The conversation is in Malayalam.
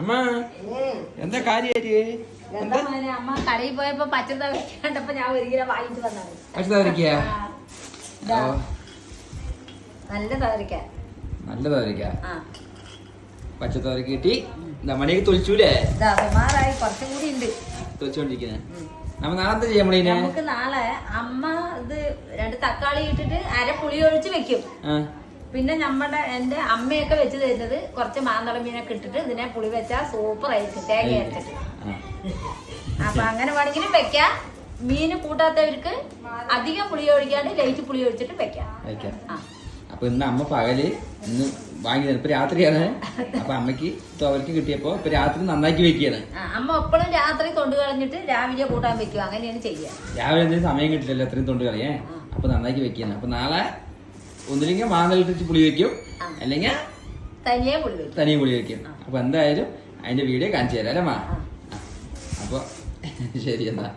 അമ്മ എന്താ കാര്യായിട്ട്? അമ്മ കടയിൽ പോയപ്പോ ഞാൻ ഒരു കിലോ വന്നത് കിട്ടി. മണിയൊക്കെ സുമാറായി കുറച്ചും കൂടി ഉണ്ട്. നമ്മ നമുക്ക് നാളെ അമ്മ ഇത് രണ്ട് തക്കാളി ഇട്ടിട്ട് അര പുളി ഒഴിച്ച് വെക്കും. പിന്നെ നമ്മുടെ എന്റെ അമ്മയൊക്കെ വെച്ച് തരുന്നത് കുറച്ച് മാന്തള മീനൊക്കെ ഇട്ടിട്ട് ഇതിനെ പുളി വെച്ചാൽ സൂപ്പർ ആയിരിക്കും തേങ്ങ അരച്ചിട്ട്. ആ. അപ്പൊ അങ്ങനെ വേണമെങ്കിലും വെക്കാം. മീന് കൂട്ടാത്തവർക്ക് അധികം പുളി ഒഴിക്കാണ്ട് ലൈറ്റ് പുളി ഒഴിച്ചിട്ട് വെക്കാം. അപ്പൊ ഇന്ന് അമ്മ പകൽ ഇന്ന് വാങ്ങി തരും. ഇപ്പൊ രാത്രിയാണ്. അപ്പൊ അമ്മയ്ക്ക് അവർക്ക് കിട്ടിയപ്പോ ഇപ്പൊ രാത്രി നന്നാക്കി വെക്കുകയാണ്. അമ്മ എപ്പോഴും രാത്രി തൊണ്ട് കളഞ്ഞിട്ട് രാവിലെ കൂട്ടാൻ വെക്കുക അങ്ങനെയാണ് ചെയ്യുക. രാവിലെ എന്തെങ്കിലും സമയം കിട്ടില്ലല്ലോ അത്രയും തൊണ്ട് കളിയേ അപ്പൊ നന്നാക്കി വെക്കുകയാണ്. അപ്പൊ നാളെ ഒന്നില്ലെങ്കിൽ മാന്തളിട്ടിട്ട് പുളി വെക്കും. അല്ലെങ്കിൽ തനിയെ പുളി വെക്കും. തനിയെ പുളി വെക്കും. അപ്പൊ എന്തായാലും അതിന്റെ വീഡിയോ കാണിച്ചു തരാം അല്ലേ മാ. അപ്പൊ ശരി എന്നാ.